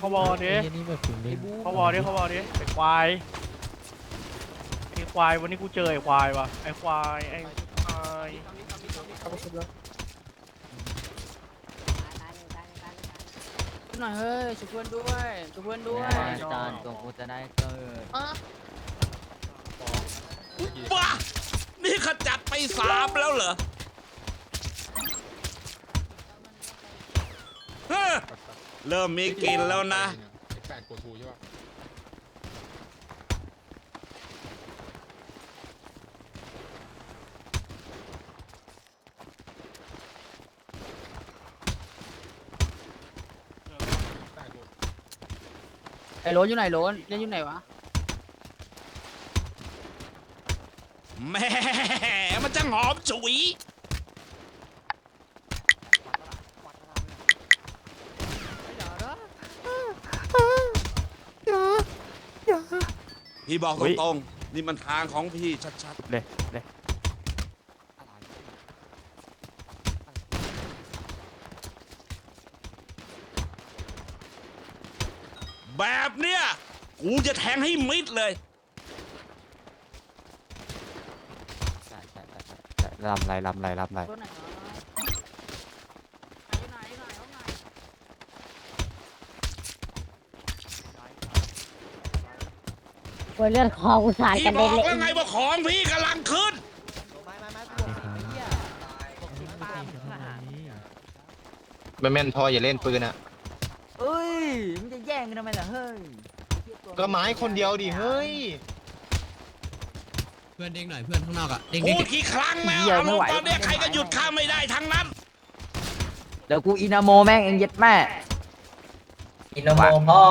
เขาวอดิไอ้นี่แบบถึงนี่เขาวอดิเขาวอดิไอ้ควายไอ้ควายวันนี้กูเจอไอ้ควายว่ะไอ้ควายไอ้ควายหน่อยเฮ้ยช่วยเพื่อนด้วยช่วยเพื่อนด้วยจานตัวกูจะได้เกิดบ้านี่ขจัดไปสามแล้วเหรอ เฮ้อเริ่มมีกลิ่นแล้วนะ แปดกดทูใช่ป่ะไอ้โรนอยู่ไหนโรนเล่นอยู่ไหนวะแหม่มันจะหอมฉุย พี่บอกตรงๆนี่มันทางของพี่ชัดเลยเลยๆแบบเนี้ยกูจะแทงให้มิดเลย ใช่ใช่ใช่ใช่ลำไรลำไรลำไรโรนไหนวะอยู่ไหนอยู่ไหนอยู่ไหน กลัวเลือดคอกูสาดพี่กันบเด็อนกเลยแล้วไงว่าของพี่กำลังขึ้น แม่นๆพออย่าเล่นปืนอะ เอ้ยมันจะแย่งกันทำไมล่ะเฮ้ยก็ไม้คนเดียวดิ เฮ้ย เพื่อนเด้งหน่อยเพื่อนข้างนอกอะเด้งพูเด้งดกี่ครั้งแล้วเอาลงตอนเนี้ยใครก็หยุดข้าไม่ได้ทั้งนั้น เดี๋ยวกูอินาโมแม่งเองเย็ดแม่ อินโนโมพ่อ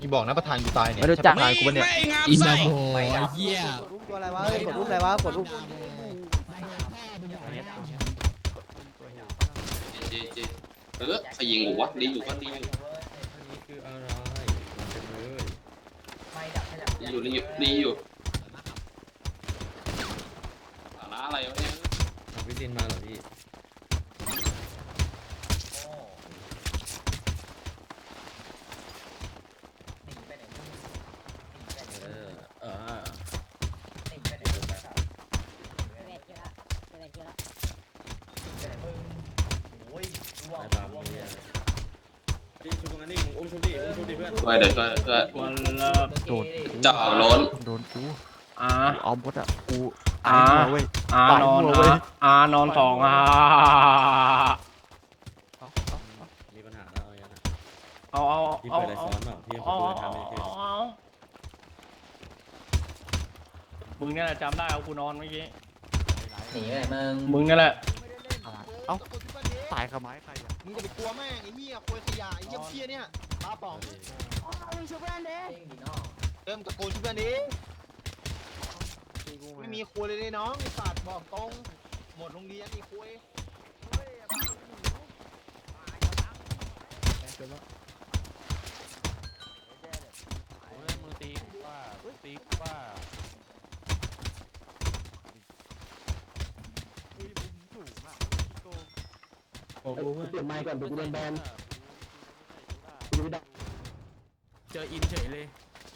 อีบอกนะประธานกูตายเนี่ยไม่รู้จัก ใช่ประธานกูปะเนี่ยไม่งามอินไส้นาโมไอ้เหี้ยตัวอะไรวะเฮ้ยกดรูปอะไรวะ กดรูปเออใครยิงกูวะดีอยู่ก็ดีอยู่ดีอยู่ดีอยู่ดีอยู่สาระอะไรวะเนี่ยวิสินมาเหรอพี่เออเออ ช่วยเดี๋ยวช่วยช่วยวันละโดนเจ้าล้นโดนกูอ่าเอาหมดอะกูอ่าตายหัวเว้ยอานอนตายหัวเว้อ่ายอานอนสองอ่ามีปัญหาแล้วอย่างนั้นเอาเอาพี่เอาเปิดอะไรเอาซ้อนเปล่าพี่เอาเปิเอาดทำไม่ขึ้นเอามึงเนี่ยแหละจำได้เอากูนอนเมื่อกี้หนีไปไหนมึงมึงนี่แหละเอ้าตายขม้ายใครอะ มึงจะไปกลัวแม่งไอ้เหี้ยควยขยะไอ้เหี้ยเพี้ยเนี่ยปลาป๋องช่วยเพื่อนเด้เริ่มตะโกนชื่อเพื่อนดิไม่มีควยเลยน้องไอ้สัตว์บอกตรง หมดโรงเรียนไอ้ควยมือ โอ้โหเปลี่ยนไมค์ก่อนเดี๋ยวกูโดนแบนเจออินเฉยเลย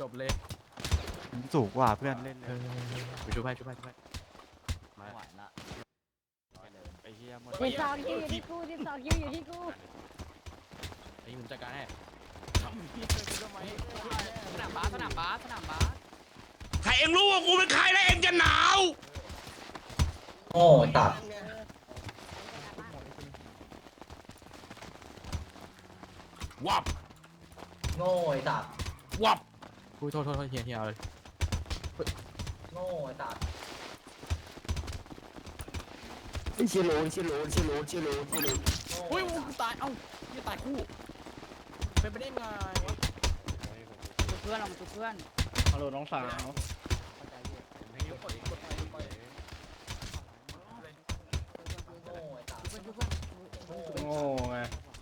จบเลยสูงกว่าเพื่อนเล่นเลยไปช่วยไปช่วยไปช่วยไปไม่ไหวละไอ้เหี้ยหมดที่สองคิวอยู่ที่กูที่สองคิวอยู่ที่กูไอ้ผมจัดการให้สนามบาสสนามบาสสนามบาสถ้าเองรู้ว่ากูเป็นใครแล้วเองจะหนาวโง่ตัด วับโง่ตัดวับกูโทษโทษโทษเฮียเฮียเอาเลยโง่ตัดเชิโลเชิโลเชิโลเชิโลเชิโลอุ้ยกูตาย เอ้ายี่ตายคู่ เป็นไปได้ไงช่วยเพื่อนเรามาช่วยเพื่อน ฮัลโหลน้องสาว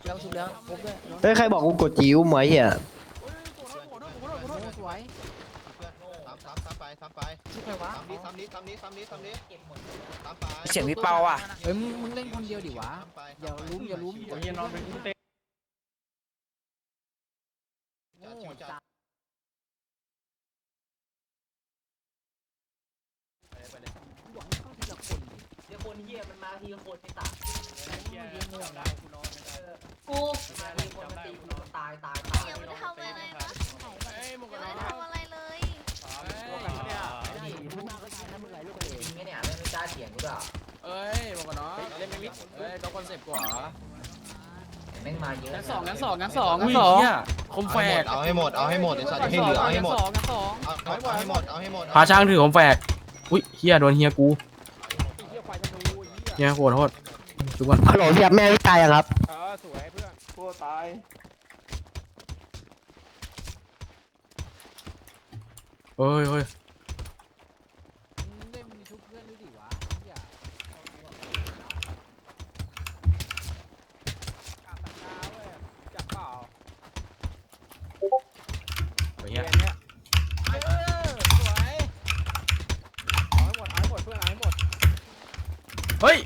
แล้วชุบแล้วครบด้วยเฮ้ยใครบอกกูกดจิ้วไหมเหี้ยสวยเพื่อนซ้ำซ้ำซ้ำไปซ้ำไปชุบใครวะซ้ำนี้ซ้ำนี้ซ้ำนี้ซ้ำนี้ซ้ำนี้ซ้ำไปเสียงพี่เปาอะเฮ้ยมึงมึงเล่นคนเดียวดิวะซ้ำไปอย่าลุ้มอย่าลุ้มโอ้ยเฮียนอนเป็นกูเต้เดี๋ยวคนเฮียมันมาทีละคนไอ้สั ตว์เหี้ยจำได้กูนอนไม่ได้กูมีคนมาตีกูตายตายตายยังไม่ได้ทำอะไรเลยนะเฮ้ยหมวกกันยังน็ไม่ทำอะไรเลยจริงไหมเนี่ยไม่กล้าเถียงกูด้วยเอ้ยหมวกกันน็อกเล่นไม่มิดเอ้ยก็คอนเซปต์กว่าแม่งมาเยอะงั้นสองงั้นสองงั้นสองงั้อุ้นยสองเฮียคมแฝกเอาให้หมดเอาให้หมดไอ้สัตว์ให้เหลือเอาให้หมดงั้นสองงั้นสองเอาให้หมดเอาให้หมดพาช่างถือผมแฝกอุ้ยเฮียโดนเฮียกูเฮียโหดโทษ ทุกคนฮัลโหลเรียบแม่ไม่ตายอะครับ เออสวยเพื่อนเฮ้ยเฮ้ยเล่นชุบเพื่อนด้วยดิวะเหี้ย เฮีย เออสวยเอาให้หมดเอาให้หมดเพื่อนเอาให้หมด เฮ้ย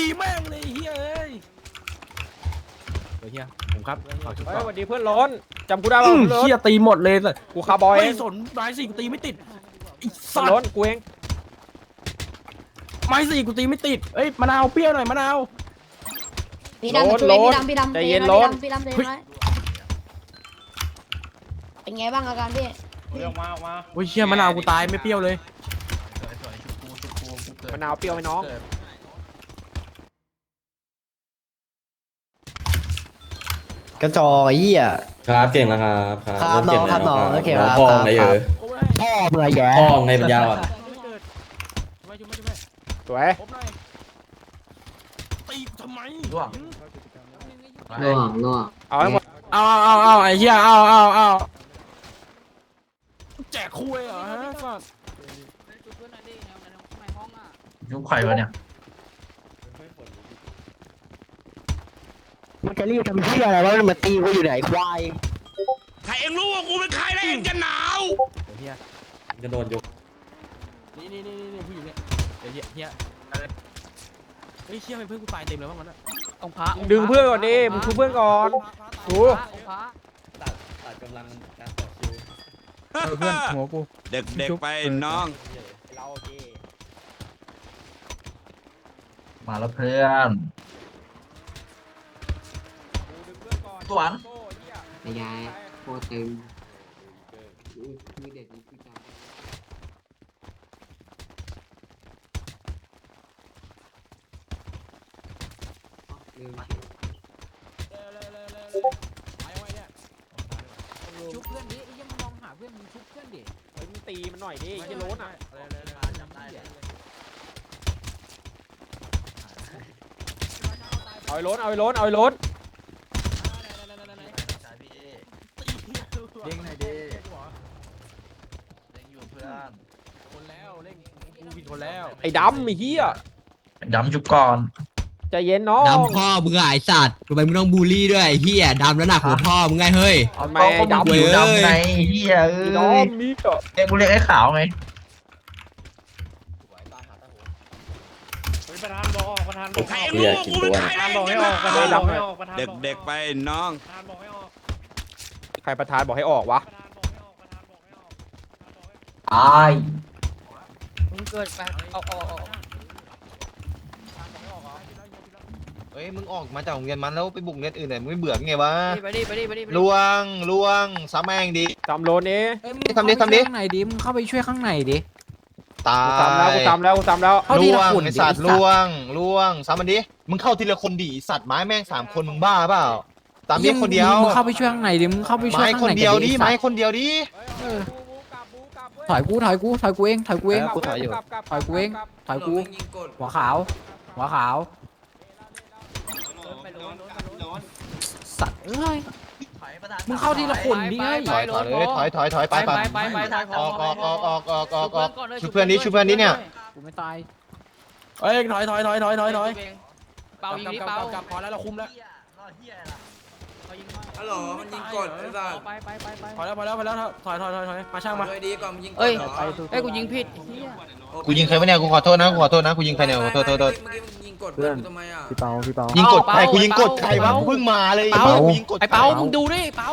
กูสีแม่งเลยเฮียเอ้ยเฮ้ยเฮียผมครับขอชุดเฮ้ยก่อนสวัสดีเพื่อนร้อนจำกูได้ป่ะอืมเพื่อนร้อนเฮียตีหมดเลยสัสกูคาร์บอยเอไม่งสนไม้สี่กูตีไม่ติดไอ้เพื่สัอนตร้อนว์กูเองไม้สี่กูตีไม่ติดเอ้ยมะนาวเปรี้ยวหน่อยมะนาวพี่ดำช่วยพี่ดำพี่ดำใจเย็นร้อนพี่ดำใจเย็นน้อยเป็นไงบ้างอาการพี่เฮ้ยออกมาออกมาโอ้ยเฮียมะนาวกูตายไม่เปรี้ยวเลยมะนาวเปรี้ยวไหมน้องก ระจอกไอ้เหี้ย ครับเก่งแล้วครับครับครับเริ่มเก่งน้องครับน้องแล้วโอเคครับ พ่อครับไงเออพ่อเมื่อยแย่พ่อไงปัญญาอ่อนไม่จุ๊บไม่จุ๊บไม่สวยผมหน่อยตีกูทำไมร่วงล่วงล่วงเอาให้หมดเอาเอาเอาเอาไอ้เหี้ยเอาเอาเอาแจกคุยเหรอฮะสัสชุบเพื่อนหน่อยดิในในห้องอะยุบไข่วะเนี่ย มันจะรีบทำเหี้ยอะไรวะมันมาตีกูอยู่ไหนควายใครเองรู้ว่ากูเป็นใครแล้วเองจะหนาวเฮียจะโดนยกนี่นี่นี่นี่ผู้หญิงเนี่ยเดี๋ยวเฮียเฮียเฮ้ยเชี่ยเป็นเพื่อนกูตายเต็มเลยว่ามันอะองค์พระดึงเพื่อนก่อนดิมึงชุบเพื่อนก่อนดูตัดตัดกำลังการต่อคิวเพื่อนหัวกูเด็กๆไปน้องเราโอเคมาแล้วเพื่อน สวนโอ้เหี้ยไอ้ยายโคตรตึงมือเด็ดนี่คือการชุบเพื่อนดิไอ้ยังมองหาเพื่อนมึงชุบเพื่อนดิเฮ้ยมึงตีมันหน่อยดิไอ้เหี้ยโลนอะเอาไอ้โลนเอาไอ้โลนเอาไอ้โลน เด้งหน่อยดิเด้งอยู่เพื่อน คนแล้วเล่นกูผิด คนแล้วไอ้ดำไอ้เหี้ยดำชุบก่อนใจเย็นน้องดำพ่อมึงไงไอ้สัตว์ทำไมมึงต้องบูลลี่ด้วยไอ้เฮียดำแล้วหนักหัวพ่อมึงไงเฮ้ย ทำไมไอ้ดำเว้ยดำไงเฮียเอ้ไอ้น้องยมีก็เรียกกูเรียกไอ้ขาวไงเฮ้ยประธานบอกออกประธานบอกใครออกเองรู้ว่ากูเป็นใครประธาแล้นวบเออกงให้จะอหอกประธานนาวบอกให้ออกประธานบอกให้ออกเด็กๆไปน้อง ประธานบอกให้ออกใครประธานบอกให้ออกวะ ประธานบอกให้ออกประธานบอกให้ออกประธานบอกให้ออก ตายมึ งเกิดไปเอาเอาเอาเฮ้ยมึงออกมาจากโรงเรียนมันแล้วไปบุกเรียนอื่นหน่อยมึงไม่เบื่อไงวะไปดิไปดิไปดิลวงลวงสามแม่งดี จำโลนนี้ทำดิทำดิข้างในดิมึงเข้าไปช่วยข้างในดิ ตากูจำแล้วยกูจำแล้วกูจำแล้วเข้าทีลวละงคนดิไอสัตว์ไอ้สัตว์ ลวงลวงสามมันดิมึงเข้าทีละคนดิสัตว์ไม้แม่งสามคนมึงบ้าเปล่าตามนี้คนเดียวมึงเข้าไปช่วยข้างในดิมึงเข้าไปช่วยไม้ข้างคนในเดียวดิไอ้ไม้สัตว์คนเดียวดิ เออ ถอยกูถอยกูถอยกูเองถอยกูเองเออกูถอยอยู่กลับกลับถอยกูเองถอยกูหัวขาวหัวขาวสัตว์เอ้ยมึงเข้าทีละคนดิเฮ้ยถอยถอยเลยถอยถอยถอยไปไปไปไปไปไปไปออกออกออกออกออกออกออกช่วยเพื่อนดิช่วยเพื่อนดิเนี่ยกูไม่ตายเอ้ยถอยถอยถอยถอยถอยถอยเป่ายิงดิกลับเป่ากลับกลับพอแล้วเราคุมแล้ว ฮัลโหลมันยิงกดไปไปไปไปพอแล้วพอแล้วพอแล้วถอยถอยถอยถอยมาช่างมาเอ้ยเอ้ยกูยิงผิดกูยิงใครวะเนี่ยกูขอโทษนะกูขอโทษนะกูยิงใครเนี่ยขอโทษโทษโทษเพื่อนพี่เปาพี่เปายิงกดเปาใครกูยิงกดเปาใครวะเปากูเพิ่งมาเลยเปากูยิงกดไอ้เปาใครวะมึงดูดิเปา